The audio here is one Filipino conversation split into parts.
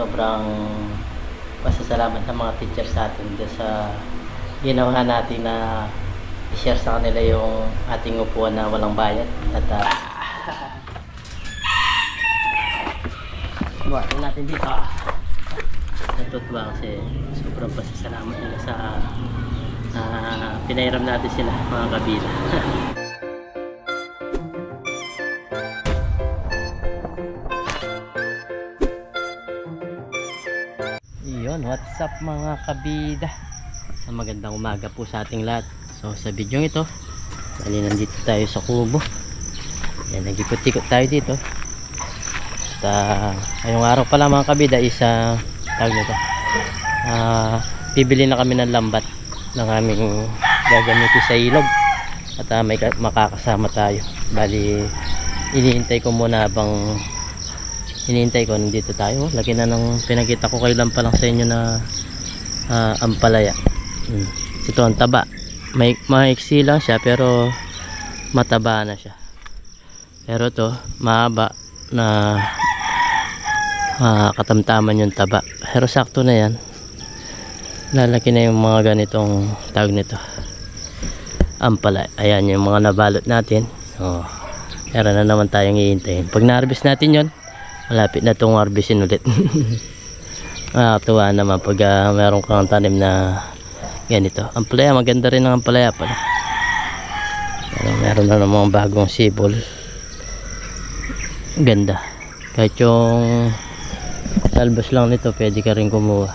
sobrang pasasalamat ng mga teachers sa atin sa ginawa natin na i-share sa kanila yung ating upuan na walang bayad. At uh, buhatin natin dito natutuwa kasi sobrang pasasalamat nila sa uh, pinairam natin sila mga kabila what's up mga kabida? Sa magandang umaga po sa ating lahat. So sa video ito, bali nandito tayo sa kubo. Yan, nag-ikot-ikot tayo dito. At uh, ngayong araw pala mga kabida is uh, tawag nito. Uh, bibili na kami ng lambat ng aming gagamitin sa ilog. At uh, may ka- makakasama tayo. Bali, iniintay ko muna habang hinihintay ko nandito tayo. Laki na ng pinakita ko kailan pa lang sa inyo na ah, ampalaya hmm. ito ang taba. May maiksi lang siya pero mataba na siya. Pero to mahaba na ah, katamtaman yung taba. Pero sakto na yan. Lalaki na yung mga ganitong tawag nito. Ampalaya ayan yung mga nabalot natin. Oh. meron na naman tayong iintayin pag na-harvest natin yon malapit na itong harvestin ulit. Nakakatuwa naman pag ah, meron kang tanim na ganito. Ang palaya maganda rin ang palaya pala. Pero meron na namang bagong sibol. Ganda. Kahit yung salbas lang nito pwede ka rin kumuha.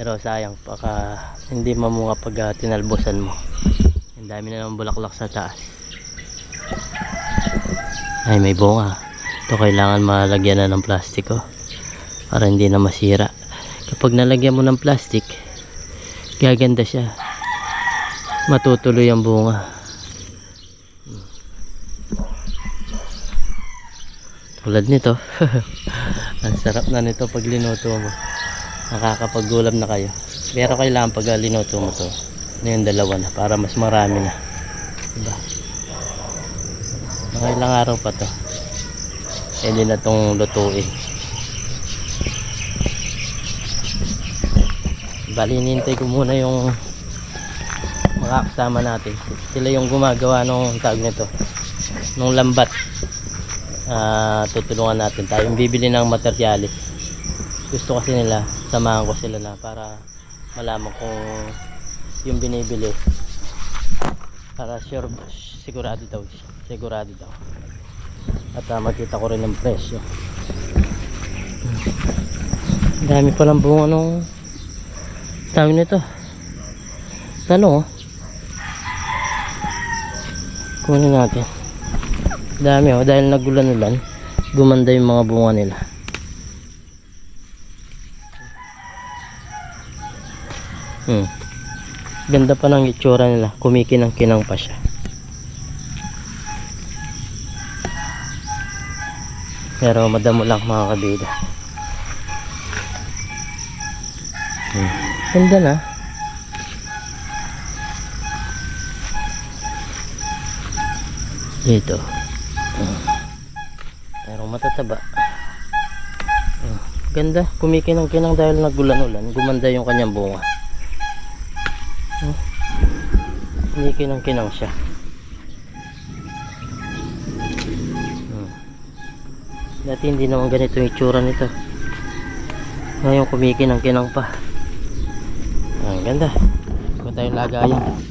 Pero sayang baka hindi mamunga pag ah, tinalbosan mo. Ang dami na ng bulaklak sa taas. Ay may bunga ito kailangan malagyan na ng plastiko para hindi na masira. Kapag nalagyan mo ng plastic gaganda siya. Matutuloy ang bunga. Tulad nito. Ang sarap na nito pag linuto mo. Nakakapaggulam na kayo. Pero kailangan pag linuto mo to na yung dalawa na para mas marami na. Diba? Mga ilang araw pa to pwede na tong lutuin. Bali hinintay ko muna yung mga kasama natin. Sila yung gumagawa nung tag nito nung lambat. Ah, tutulungan natin tayong bibili ng materialis. Gusto kasi nila samahan ko sila na para malaman kung yung binibili. Para sure sigurado daw sigurado daw at uh, makita ko rin ng presyo. Ang dami palang bunga nung tawag nito. Talong oh? Kunin natin. Dami oh. Dahil nagulan ulan gumanda yung mga bunga nila. Hmm. Ganda pa ng itsura nila. Kumikinang-kinang pa siya pero madamo lang mga kabida hmm. ganda na dito Hmm. pero matataba Hmm. ganda kumikinang-kinang dahil nagulan-ulan gumanda yung kanyang bunga Hmm. kumikinang-kinang siya Dati hindi naman ganito yung itsura nito. Ngayon kumikinang-kinang pa. Ang ganda. Kung tayo lagayan.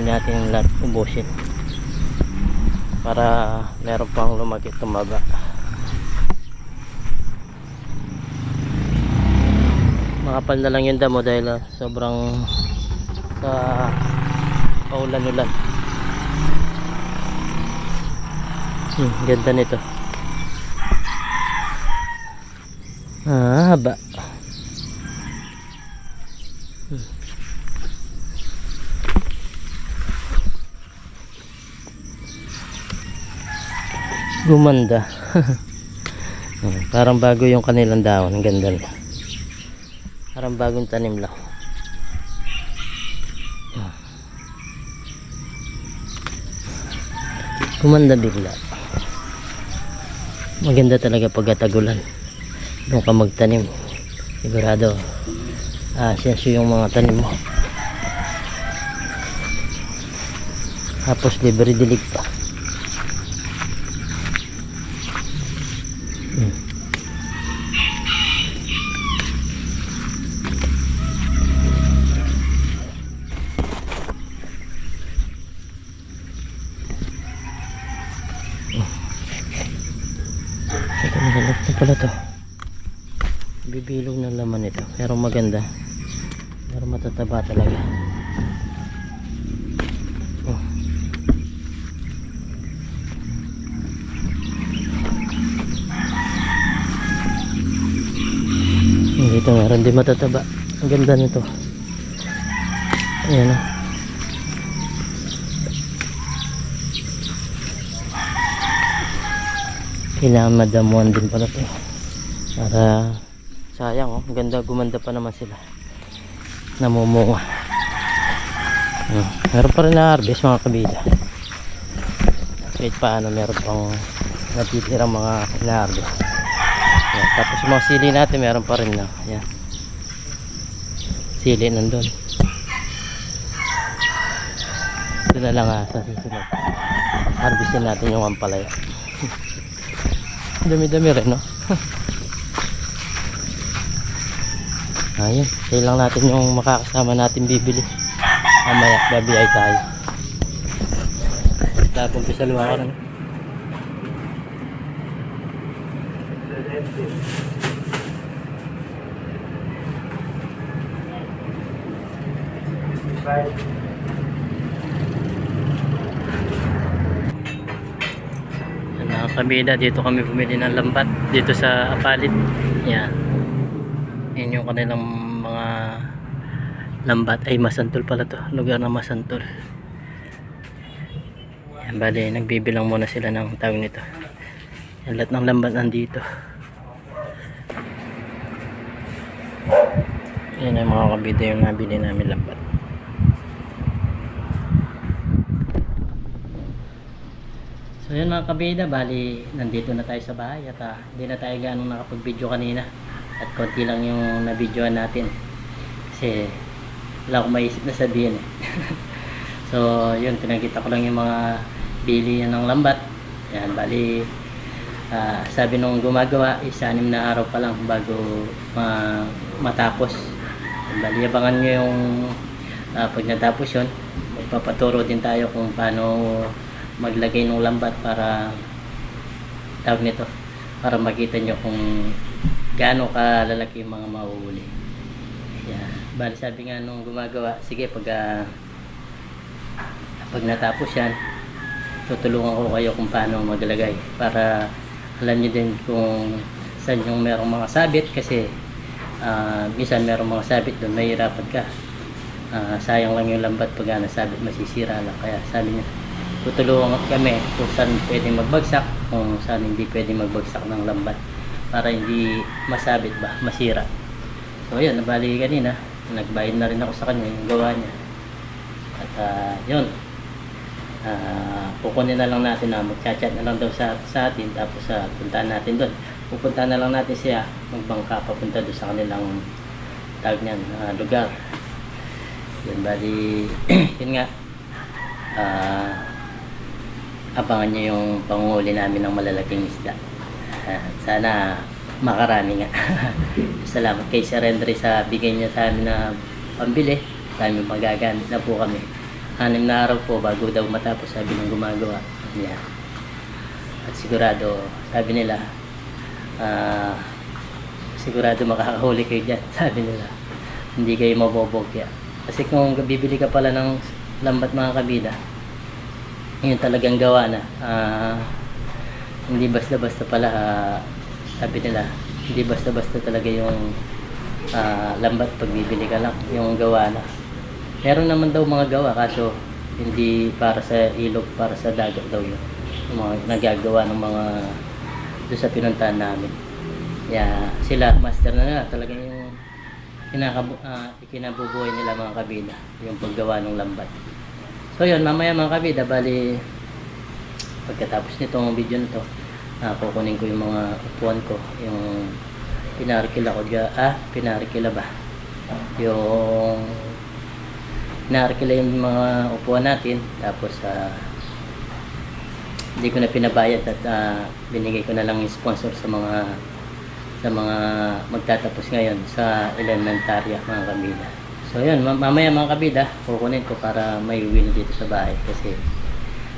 Huwag natin lahat ubusin. Para meron pang lumaki tumaba. Makapal na lang yung damo dahil ah, sobrang sa paulan-ulan. Hmm, ganda nito. Ah, haba. Gumanda. Hmm, Parang bago yung kanilang dahon. Ang ganda na. Parang bagong tanim lang. Hmm. Gumanda bigla. Maganda talaga pagkatagulan. Doon ka magtanim. Sigurado. Ah, senso yung mga tanim mo. Tapos libre dilig pa. Magalap na pala to. Bibilog ng laman ito. Pero maganda. Pero matataba talaga. Oh. Dito meron din matataba. Ang ganda nito. Ayan o. Kailangan madamuan din pala to. Para sayang oh. Ganda gumanda pa naman sila. Namumunga. Hmm. Meron pa rin na harvest mga kabida. Kahit paano meron pang natitirang mga na-harvest. Yan. Tapos mga sili natin meron pa rin na. Yan. Sili nandun. Ito na lang ha, sa susunod. Harvestin natin yung ampalaya. Dami-dami rin, no? Ayun, kaya lang natin yung makakasama natin bibili. Mamaya, babiyay tayo. Tapos pisaluha ka rin. Yan mga kabida, dito kami bumili ng lambat dito sa Apalit. Yan. Yan yung kanilang mga lambat ay masantol pala to. Lugar na masantol. Yan bali, nagbibilang muna sila ng tawag nito. Yan lahat ng lambat nandito. Yan ang mga kabida yung nabili namin lambat. So yun mga kabida, bali nandito na tayo sa bahay at ah, hindi na tayo ganong nakapag-video kanina. At konti lang yung na-videoan natin. Kasi wala akong maisip na sabihin eh. so yun, pinagkita ko lang yung mga bili ng lambat. Yan, bali ah, sabi nung gumagawa is anim na araw pa lang bago ma- matapos. Bali abangan nyo yung ah, pag natapos yun magpapaturo din tayo kung paano maglagay ng lambat para tawag nito para makita nyo kung gaano kalalaki yung mga mahuhuli. Yeah. bali sabi nga nung gumagawa sige pag ah, pag natapos yan tutulungan ko kayo kung paano maglagay para alam nyo din kung saan yung merong mga sabit kasi ah, minsan merong mga sabit doon mahirapan ka. Ah, sayang lang yung lambat pag nasabit masisira lang. Kaya sabi niya tutulungan kami kung saan pwedeng magbagsak kung saan hindi pwedeng magbagsak ng lambat para hindi masabit ba masira. So yun nabali kanina nagbayad na rin ako sa kanya yung gawa niya. At ah, yun. Ah, kukunin na lang natin na magchat-chat na lang daw sa, sa atin tapos sa puntahan natin doon pupunta na lang natin siya magbangka papunta doon sa kanilang tawag niyan ah, lugar. Yun bali yun nga. Ah abangan nyo yung panguli namin ng malalaking isda. Ah, sana makarami nga. Salamat kay Sir Andre sa bigay niya sa amin na pambili. Kami magagamit na po kami. Anim na araw po bago daw matapos sabi ng gumagawa. Niya at sigurado sabi nila ah sigurado makakahuli kayo dyan sabi nila. Hindi kayo mabobogya kasi kung bibili ka pala ng lambat mga kabida yun talagang gawa na Ah, hindi basta-basta pala ah, sabi nila Hindi basta-basta talaga yung ah, lambat pag bibili ka lang, yung gawa na. Meron naman daw mga gawa kaso hindi para sa ilog, para sa dagat daw yun. Yung mga nagagawa ng mga doon sa pinuntahan namin. Kaya sila, master na nila, talaga yung kinakabu ah, ikinabubuhay nila mga kabida, yung paggawa ng lambat. So yun, mamaya mga kabida, bali pagkatapos nitong video nito, ah, kukunin ko yung mga upuan ko, yung pinarikila ko ah, pinarikila ba? Yung pinarikila yung mga upuan natin, tapos ah, hindi ko na pinabayad at ah, binigay ko na lang yung sponsor sa mga sa mga magtatapos ngayon sa elementarya mga kabida. So yun, ma- mamaya mga kabida, kukunin ko para may na dito sa bahay kasi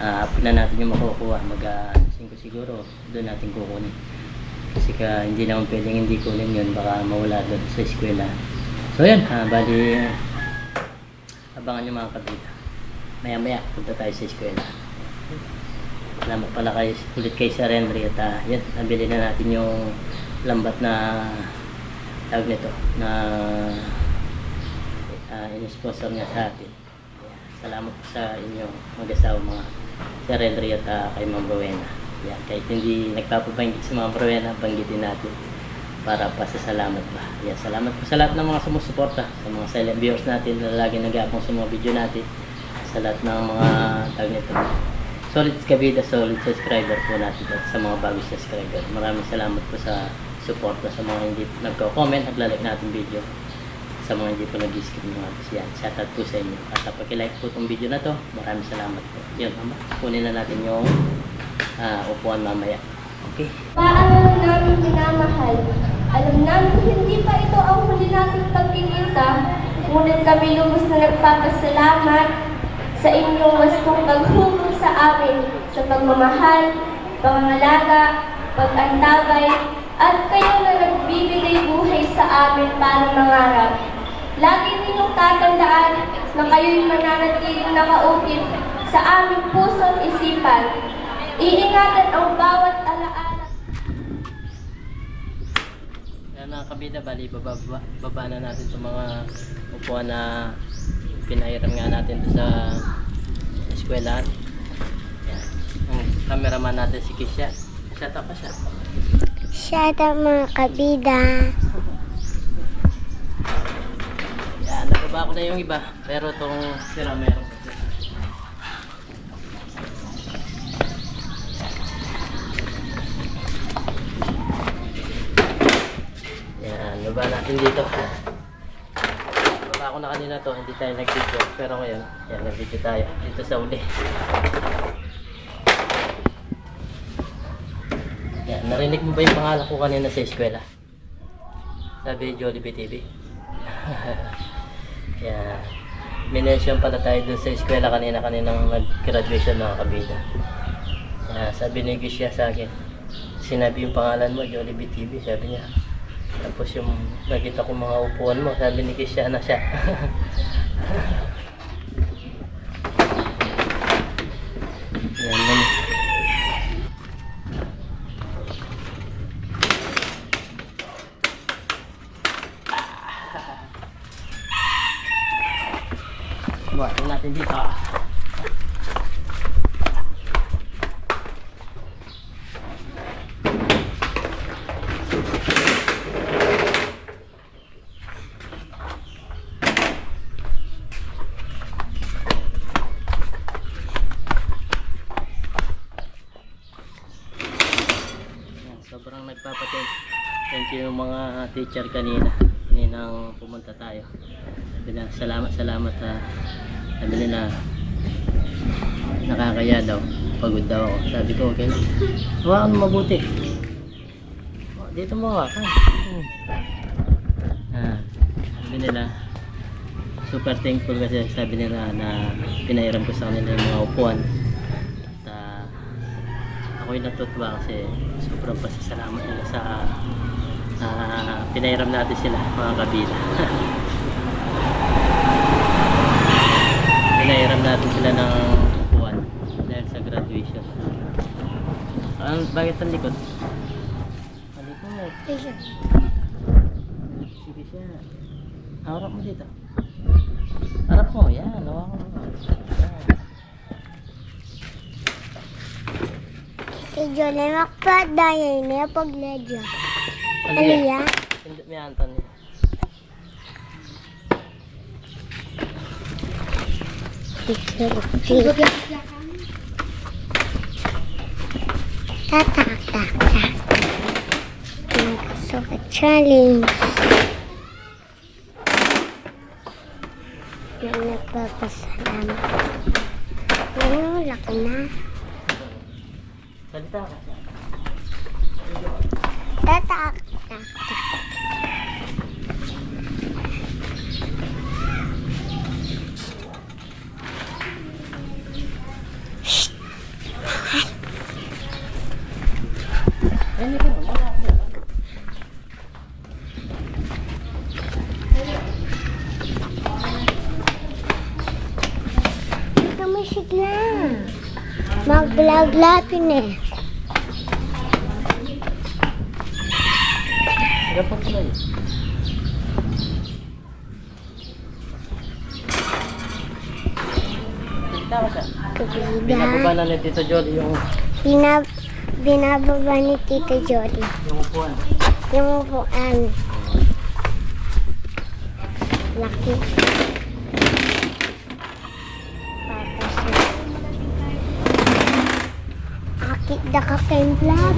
ah uh, na natin yung makukuha. Mag uh, siguro, doon natin kukunin. Kasi ka, hindi naman pwedeng hindi kunin yun, baka mawala doon sa eskwela. So yun, ah, bali, abangan nyo mga kabida. Maya maya, punta tayo sa eskwela. Salamat pala kay, ulit kay Sir Henry at ah, yan, nabili na natin yung lambat na tawag nito na uh, in-sponsor niya sa atin. Yan. Salamat po sa inyong mag-asawa mga Sir Henry at ah, kay Ma'am Rowena. Yan. Kahit hindi nagpapabanggit si Ma'am Rowena, banggitin natin para pasasalamat ba. Yan. Salamat po sa lahat ng mga sumusuporta, sa mga silent viewers natin na lagi nag-aapong sa mga video natin, sa lahat ng mga tawag nito, solid kabida, solid subscriber po natin at sa mga bagong subscriber. Maraming salamat po sa suporta sa mga hindi nagko-comment at lalike natin video sa mga hindi po nag-skip mga yan. Shoutout po sa inyo. At uh, pag-like po itong video na to, maraming salamat po. Yun, mama. Kunin na natin yung ah, upuan mamaya. Okay. Paano namin minamahal? Alam namin hindi pa ito ang huli nating pagkikita, ngunit kami lubos na nagpapasalamat sa inyong wastong paghubog sa amin sa pagmamahal, pangangalaga, pag-antabay, at kayo na nagbibigay buhay sa amin para mangarap. Lagi ninyong tatandaan na kayo'y mananatiling nakaukit sa aming puso at isipan. Iingatan ang bawat alaala. Yan mga kabida, bali baba, baba, na natin itong mga upuan na pinahiram nga natin sa eskwelahan. Yan. Ang cameraman natin si Kisha. Shut up pa siya. Shout out mga kabida. Yan, nababa ko na yung iba. Pero itong sira meron. Yan, baba natin dito. Baba ko na kanina to, hindi tayo nag-video. Pero ngayon, yan, nag-video tayo. Dito sa uli. Yan, narinig mo ba yung pangalan ko kanina sa eskwela? Sabi Jollibee TV. Yan. Minention pala tayo dun sa eskwela kanina kaninang nag-graduation mga kabida. Yan, sabi ni Gisha sa akin, sinabi yung pangalan mo, Jollibee TV, sabi niya. Tapos yung nakita ko mga upuan mo, sabi ni Gisha na siya. Yan, yan. Buhatin natin dito. Sobrang nagpapatent. Thank you mga teacher kanina. Kaninang pumunta tayo. Na, salamat, salamat ha. Sabi nila, nakakaya daw. Pagod daw ako. Sabi ko, okay lang. Hawakan mo mabuti. Oh, dito mo hawakan. Hmm. Ah, sabi nila, super thankful kasi sabi nila na pinairam ko sa kanila yung mga upuan. At ah, ako'y natutuwa kasi sobrang pasasalamat nila sa ah, pinairam natin sila mga kabila. pinairam natin sila ng upuan dahil sa graduation. Ano, bakit ang likod? Ang likod. Sige siya. Harap mo dito. Harap mo, yan. Mo. Yan. Teacher, lemak pa daya ini pag ledya. Ano yan? Hindi, anton niya. Teacher, teacher. Tak, tak, tak, tak. So, a challenge. Na nagpapasalamat. Laki na. Salita ka. Tak, tak, tak, tak. Yan, ito. Wala ako. Kamusik na. Mag-vlog natin eh. Dapat pala yun. Binababa na ni Tito Jolly yung, Binab binababa ni Tita Jody. yung upuan. Yung upuan. Laki. Akit da ka kayong vlog. Na.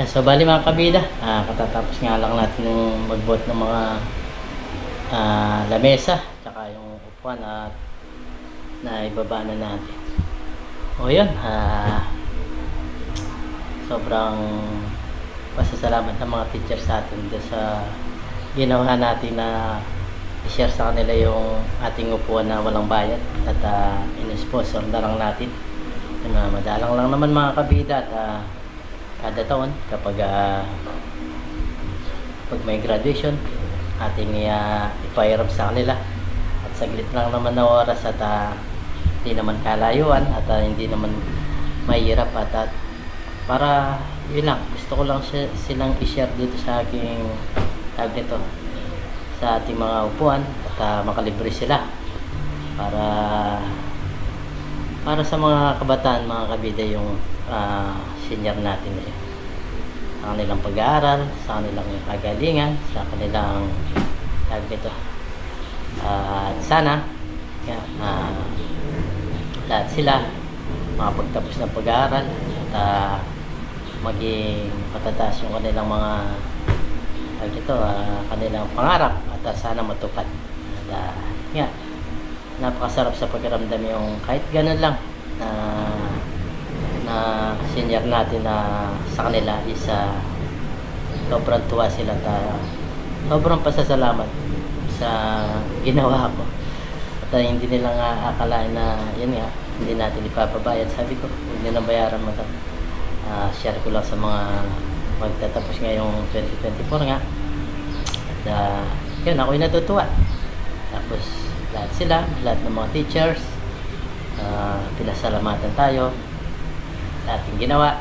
Yan, so bali mga kabida, ah, katatapos nga lang natin yung magbuhat ng mga ah, lamesa, tsaka yung upuan at naibaba na natin. O yun, ah, sobrang pasasalamat ng mga teachers sa atin sa ginawa natin na i-share sa kanila yung ating upuan na walang bayad at uh, in-sponsor na lang natin. Ah, madalang lang naman mga kabida at ah, kada taon kapag ah, pag may graduation ating uh, ipahiram sa kanila at saglit lang naman na oras at ah, hindi naman kalayuan at ah, hindi naman mahirap at, at para yun lang gusto ko lang silang i-share dito sa aking tag nito sa ating mga upuan at ah, makalibre sila para para sa mga kabataan, mga kabida yung ah, senior natin na yun. Sa kanilang pag-aaral, sa kanilang kagalingan, sa kanilang tawag dito. Ah, At sana, ah, lahat sila makapagtapos ng pag-aaral at ah, maging patataas yung kanilang mga tawag dito, ah, kanilang pangarap at ah, sana matupad. At ah, yeah, napakasarap sa pakiramdam yung kahit ganun lang na na senior natin na sa kanila is ah, sobrang tuwa sila at ah, sobrang pasasalamat sa ginawa ko. At ah, hindi nila nga akalain na yun nga hindi natin ipapabayad. Sabi ko huwag nilang bayaran mo Ah, share ko lang sa mga magtatapos ngayong 2024 nga at ah, yun ako'y natutuwa tapos lahat sila, lahat ng mga teachers, uh, pinasalamatan tayo sa ating ginawa.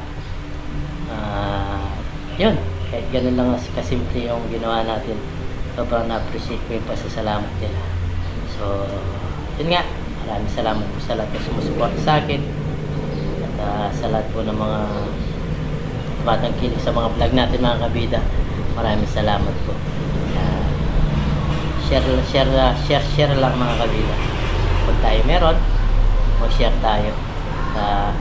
Ah, yun, kahit ganun lang kasimple yung ginawa natin, sobrang na-appreciate ko yung pasasalamat nila. So, yun nga, maraming salamat po sa lahat ng sumusuporta sa akin at ah, sa lahat po ng mga batang kilig sa mga vlog natin mga kabida. Maraming salamat po. Ah, share share share share lang mga kabila pag tayo meron mag-share tayo. Sa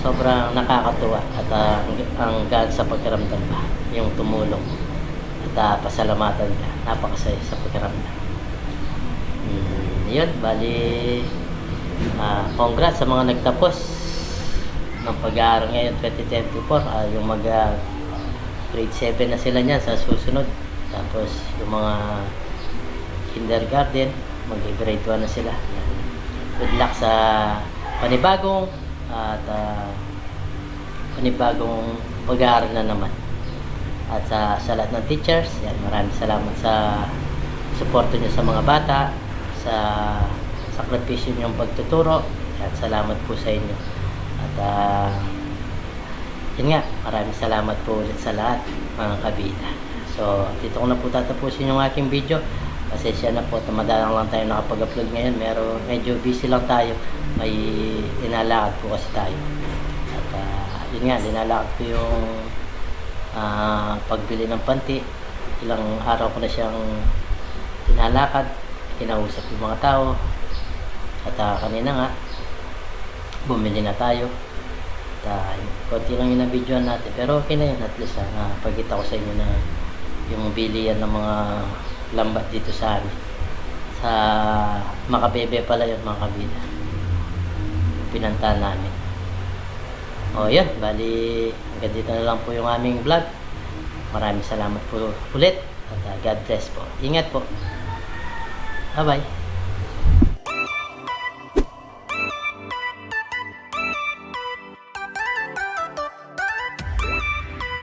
sobrang nakakatuwa at ah, ang, gaan sa pagkaramdam pa yung tumulong. At ah, pasalamatan ka. Napakasaya sa pagkaramdam. Hmm, yun bali ah, congrats sa mga nagtapos ng pag-aaral ngayon 2024 ah, yung mag ah, grade 7 na sila niyan sa susunod tapos yung mga kindergarten, mag-grade 1 na sila. Good luck sa panibagong at ah, panibagong pag-aaral na naman. At sa, sa lahat ng teachers, yan, maraming salamat sa suporto niyo sa mga bata, sa sakripisyo niyong pagtuturo at salamat po sa inyo. Ah, yun nga, maraming salamat po ulit sa lahat mga kabida. So, dito ko na po tatapusin yung aking video. Pasensya na po, tumadalang lang tayo nakapag-upload ngayon. Pero medyo busy lang tayo. May inalakad po kasi tayo. At ah, yun nga, linalakad ko yung ah, pagbili ng panti. Ilang araw ko na siyang tinalakad. Kinausap yung mga tao. At ah, kanina nga, bumili na tayo. Uh, konti lang yung na-videoan natin. Pero okay na yun. At least uh, napagkita ko sa inyo na yung bilian ng mga lambat dito sa amin. Sa Makabebe pala yun mga kabila. Pinanta namin. O yun, bali hanggang dito na lang po yung aming vlog. Maraming salamat po ulit. At uh, God bless po. Ingat po. Bye-bye.